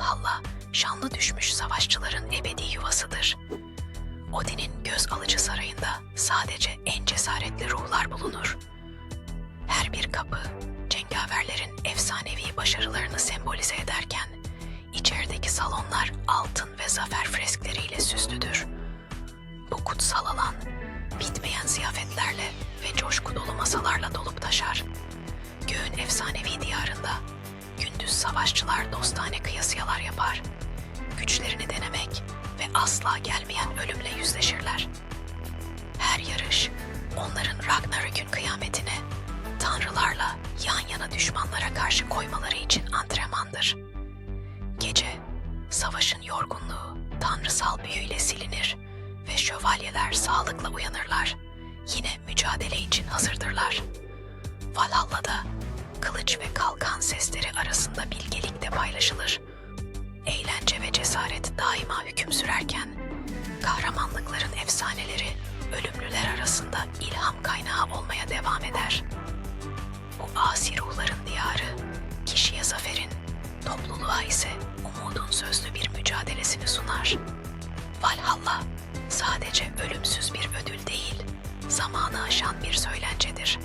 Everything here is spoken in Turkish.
Valhalla, şanlı düşmüş savaşçıların ebedi yuvasıdır. Odin'in göz alıcı sarayında sadece en cesaretli ruhlar bulunur. Her bir kapı, cengaverlerin efsanevi başarılarını sembolize ederken, içerideki salonlar altın ve zafer freskleriyle savaşçılar dostane kıyasıyalar yapar. Güçlerini denemek ve asla gelmeyen ölümle yüzleşirler. Her yarış, onların Ragnarök'ün kıyametine, tanrılarla yan yana düşmanlara karşı koymaları için antrenmandır. Gece, savaşın yorgunluğu tanrısal büyüyle silinir ve şövalyeler sağlıkla uyanırlar. Yine mücadele için hazırdırlar. Valhalla'da arasında bilgelik de paylaşılır. Eğlence ve cesaret daima hüküm sürerken, kahramanlıkların efsaneleri ölümlüler arasında ilham kaynağı olmaya devam eder. Bu asi ruhların diyarı, kişiye zaferin, topluluğa ise umudun sözlü bir mücadelesini sunar. Valhalla sadece ölümsüz bir ödül değil, zamanı aşan bir söylencedir.